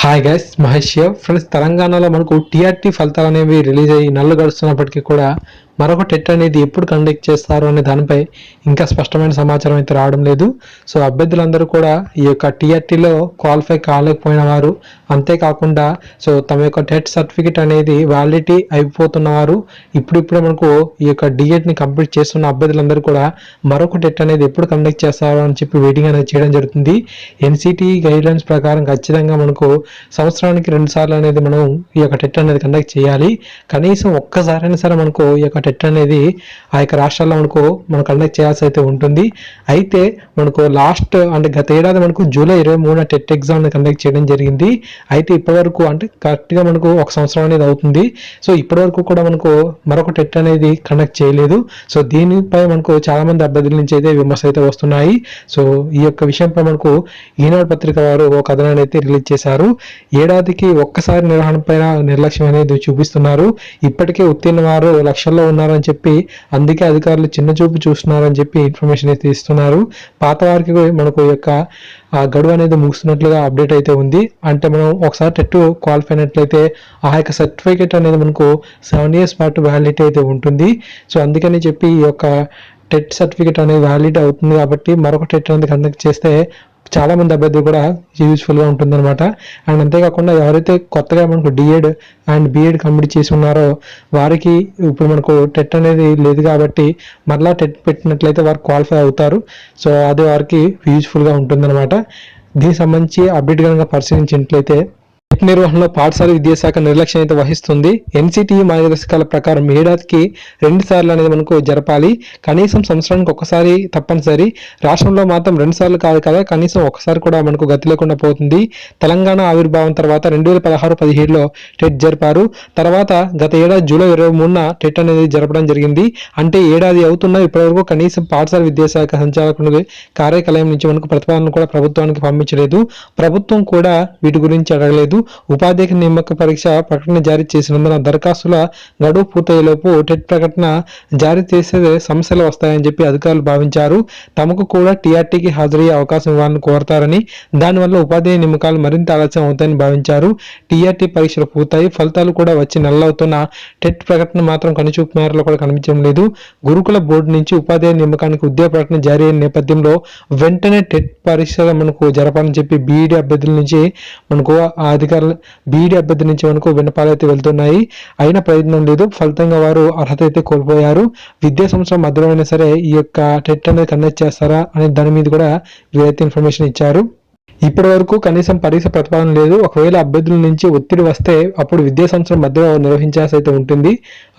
Hi guys Mahesh friends తెలంగాణలో మనకు TRT ఫలితాలు అనేవి రిలీజ్ అయ్యి నల్లు గడుస్తున్నప్పటికీ కూడా మరొక టెట్ అనేది ఎప్పుడు కండక్ట్ చేస్తారు అనే దానిపై ఇంకా స్పష్టమైన సమాచారం అయితే రావడం లేదు. సో అభ్యర్థులందరూ కూడా ఈ యొక్క టీఆర్టీలో క్వాలిఫై కాలేకపోయిన వారు అంతేకాకుండా సో తమ యొక్క టెట్ సర్టిఫికేట్ అనేది వ్యాలిడిటీ అయిపోతున్న వారు ఇప్పుడిప్పుడే మనకు ఈ యొక్క డిఎడ్ని కంప్లీట్ చేస్తున్న అభ్యర్థులందరూ కూడా మరొక టెట్ అనేది ఎప్పుడు కండక్ట్ చేస్తారు అని చెప్పి వెయిటింగ్ అనేది చేయడం జరుగుతుంది. ఎన్సిటి గైడ్లైన్స్ ప్రకారం ఖచ్చితంగా మనకు సంవత్సరానికి రెండు సార్లు అనేది మనం ఈ యొక్క టెట్ అనేది కండక్ట్ చేయాలి. కనీసం ఒక్కసారైనా సరే మనకు ఈ యొక్క టెట్ అనేది ఆ యొక్క రాష్ట్రాల్లో మనకు మనం కండక్ట్ చేయాల్సి అయితే ఉంటుంది. అయితే మనకు లాస్ట్ అంటే గత ఏడాది మనకు జూలై ఇరవై మూడున టెట్ ఎగ్జామ్ కండక్ట్ చేయడం జరిగింది. అయితే ఇప్పటివరకు అంటే కరెక్ట్గా మనకు ఒక సంవత్సరం అనేది అవుతుంది. సో ఇప్పటివరకు కూడా మనకు మరొక టెట్ అనేది కండక్ట్ చేయలేదు. సో దీనిపై మనకు చాలామంది అభ్యర్థుల నుంచి అయితే విమర్శ అయితే వస్తున్నాయి. సో ఈ యొక్క విషయంపై మనకు ఈనాడు పత్రిక వారు ఒక కథనాన్ని అయితే రిలీజ్ చేశారు. ఏడాదికి ఒక్కసారి నిర్వహణ పైన నిర్లక్ష్యం అనేది చూపిస్తున్నారు. ఇప్పటికే ఉత్తీర్ణ వారు లక్షల్లో ఉన్నారని చెప్పి అందుకే అధికారులు చిన్న చూపు చూస్తున్నారని చెప్పి ఇన్ఫర్మేషన్ అయితే ఇస్తున్నారు. పాత వారికి మనకు ఈ యొక్క ఆ గడువు అనేది ముగుస్తున్నట్లుగా అప్డేట్ అయితే ఉంది. అంటే మనం ఒకసారి టెట్ క్వాలిఫై అయినట్లయితే ఆ యొక్క సర్టిఫికేట్ అనేది మనకు సెవెన్ ఇయర్స్ పాటు వ్యాలిడిటీ అయితే ఉంటుంది. సో అందుకని చెప్పి ఈ యొక్క టెట్ సర్టిఫికేట్ అనేది వ్యాలిడ్ అవుతుంది కాబట్టి మరొక టెట్ అనేది కండక్ట్ చేస్తే చాలా మంది అభ్యర్థులు కూడా యూజ్ఫుల్గా ఉంటుందన్నమాట. అండ్ అంతేకాకుండా ఎవరైతే కొత్తగా మనకు డిఎడ్ అండ్ బిఎడ్ కంప్లీట్ చేసి ఉన్నారో వారికి ఇప్పుడు మనకు టెట్ అనేది లేదు కాబట్టి మరలా టెట్ పెట్టినట్లయితే వారు క్వాలిఫై అవుతారు. సో అది వారికి యూజ్ఫుల్గా ఉంటుందన్నమాట. దీనికి సంబంధించి అప్డేట్ కనుక పరిశీలించినట్లయితే టెట్ నిర్వహణలో పాఠశాల విద్యాశాఖ నిర్లక్ష్యం అయితే వహిస్తుంది. ఎన్సిటి మార్గదర్శకాల ప్రకారం ఏడాదికి రెండు సార్లు అనేది మనకు జరపాలి. కనీసం సంవత్సరానికి ఒకసారి తప్పనిసరి. రాష్ట్రంలో మాత్రం రెండు సార్లు కాదు కదా కనీసం ఒకసారి కూడా మనకు గతి లేకుండా పోతుంది. తెలంగాణ ఆవిర్భావం తర్వాత రెండు వేల పదహారు పదిహేడులో టెట్ జరిపారు. తర్వాత గత ఏడాది జూలై ఇరవై మూడున టెట్ అనేది జరపడం జరిగింది. అంటే ఏడాది అవుతున్నా ఇప్పటివరకు కనీసం పాఠశాల విద్యాశాఖ సంచాలకులు కార్యాలయం నుంచి మనకు ప్రతిపాదన కూడా ప్రభుత్వానికి పంపించలేదు. ప్రభుత్వం కూడా వీటి గురించి అడగలేదు. ఉపాధ్యాయ నియామక పరీక్ష ప్రకటన జారీ చేసినందున దరఖాస్తుల గడువు పూర్తయ్యేలోపు టెట్ ప్రకటన జారీ చేసే సమస్యలు వస్తాయని చెప్పి అధికారులు భావించారు. తమకు కూడా టీఆర్టీకి హాజరయ్యే అవకాశం ఇవ్వాలని కోరతారని దానివల్ల ఉపాధ్యాయ నియామకాలు మరింత ఆలస్యం అవుతాయని భావించారు. టీఆర్టీ పరీక్షలు పూర్తయి ఫలితాలు కూడా వచ్చి నెలలవుతున్న టెట్ ప్రకటన మాత్రం కనుచూపు మేరలో కూడా కనిపించడం లేదు. గురుకుల బోర్డు నుంచి ఉపాధ్యాయ నియామకానికి ఉద్యోగ ప్రకటన జారీ అయిన నేపథ్యంలో వెంటనే టెట్ పరీక్ష మనకు జరపాలని చెప్పి బీఈడీ అభ్యర్థుల నుంచి మనకు ఆ అధికారులు బీఈడి అభ్యర్థి నుంచి మనకు విన్నపాలు అయితే వెళ్తున్నాయి. అయినా ప్రయత్నం లేదు. ఫలితంగా వారు అర్హత అయితే కోల్పోయారు. విద్యా సంవత్సరం మధ్యలో అయినా సరే ఈ యొక్క టెట్ అనేది కండక్ట్ చేస్తారా అనే దాని మీద కూడా వీరైతే ఇన్ఫర్మేషన్ ఇచ్చారు. ఇప్పటి వరకు కనీసం పరీక్ష ప్రతిపాదన లేదు. ఒకవేళ అభ్యర్థుల నుంచి ఒత్తిడి వస్తే అప్పుడు విద్యా సంవత్సరం మధ్యలో నిర్వహించాల్సి అయితే ఉంటుంది.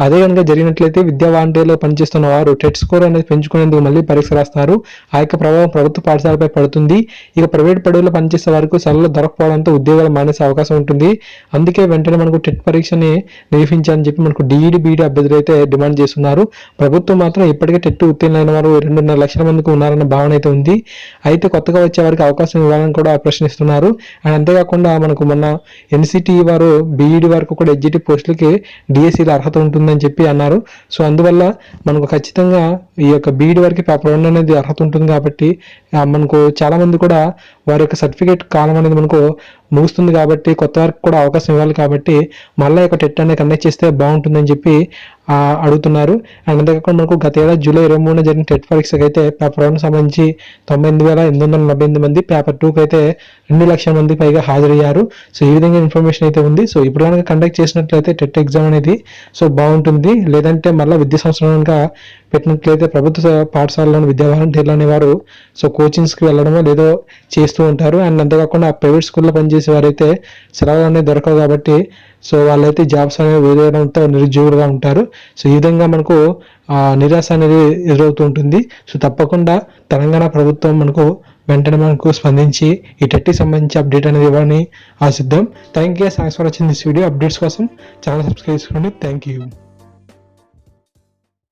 అదే కనుక జరిగినట్లయితే విద్యా వాలంటీర్లో పనిచేస్తున్న వారు టెట్ స్కోర్ అనేది పెంచుకునేందుకు మళ్ళీ పరీక్ష రాస్తారు. ఆ యొక్క ప్రభావం ప్రభుత్వ పాఠశాలపై పడుతుంది. ఇక ప్రైవేట్ పడవలో పనిచేసే వారికి సెలవులు దొరకపోవడంతో ఉద్యోగాలు మానేసే అవకాశం ఉంటుంది. అందుకే వెంటనే మనకు టెట్ పరీక్షని నిర్వహించాలని చెప్పి మనకు డిఈడి బీఈడి అభ్యర్థులు అయితే డిమాండ్ చేస్తున్నారు. ప్రభుత్వం మాత్రం ఇప్పటికే టెట్ ఉత్తీర్ణులైన వారు రెండున్నర లక్షల మందికి ఉన్నారన్న భావన అయితే ఉంది. అయితే కొత్తగా వచ్చే వారికి అవకాశం ఇవ్వాలని కూడా ప్రశ్నిస్తున్నారు. అండ్ అంతేకాకుండా మనకు మొన్న ఎన్సిటి వారు బీఈడి వరకు కూడా ఎగ్జిటివ్ పోస్టులకి డిఎస్సిలో అర్హత ఉంటుందని చెప్పి అన్నారు. సో అందువల్ల మనకు ఖచ్చితంగా ఈ యొక్క బీఈడి వరకు పేపర్ వన్ అనేది అర్హత ఉంటుంది కాబట్టి మనకు చాలామంది కూడా వారి యొక్క సర్టిఫికేట్ కాలం అనేది మనకు ముగుస్తుంది కాబట్టి కొత్త వారికి కూడా అవకాశం ఇవ్వాలి కాబట్టి మళ్ళీ యొక్క టెట్ అనేది కండక్ట్ చేస్తే బాగుంటుందని చెప్పి అడుగుతున్నారు. అండ్ అంతేకాకుండా మనకు గత ఏడాది జూలై ఇరవై మూడున జరిగిన టెట్ పరీక్షకు అయితే పేపర్ వన్ సంబంధించి తొంభై ఎనిమిది వేల ఎనిమిది వందల నలభై ఎనిమిది మంది పేపర్ టూకి అయితే రెండు లక్షల మంది పైగా హాజరయ్యారు. సో ఈ విధంగా ఇన్ఫర్మేషన్ అయితే ఉంది. సో ఇప్పుడు కనుక కండక్ట్ చేసినట్లయితే టెట్ ఎగ్జామ్ అనేది సో బాగుంటుంది. లేదంటే మళ్ళీ విద్యా సంవత్సరం పెట్టినట్లయితే ప్రభుత్వ పాఠశాలలోని విద్యా వాలంటీర్లు అనేవారు సో కోచింగ్స్కి వెళ్ళడమో లేదో చేస్తూ ఉంటారు. అండ్ అంతేకాకుండా ప్రైవేట్ స్కూల్లో పనిచేసే వారైతే సెలవులు అనేది దొరకవు కాబట్టి సో వాళ్ళైతే జాబ్స్ అనేవి వేరేయడంతో నిరుద్యోగులుగా ఉంటారు. సో ఈ విధంగా మనకు నిరాశ అనేది ఎదురవుతూ ఉంటుంది. సో తప్పకుండా తెలంగాణ ప్రభుత్వం మనకు వెంటనే మనకు స్పందించి ఈ టెట్కి సంబంధించి అప్డేట్ అనేది ఇవ్వాలని ఆశిద్దాం. థ్యాంక్ యూ థ్యాంక్స్ ఫర్ వచ్చింది దిస్ వీడియో. అప్డేట్స్ కోసం ఛానల్ సబ్స్క్రైబ్ చేసుకోండి. Thank you.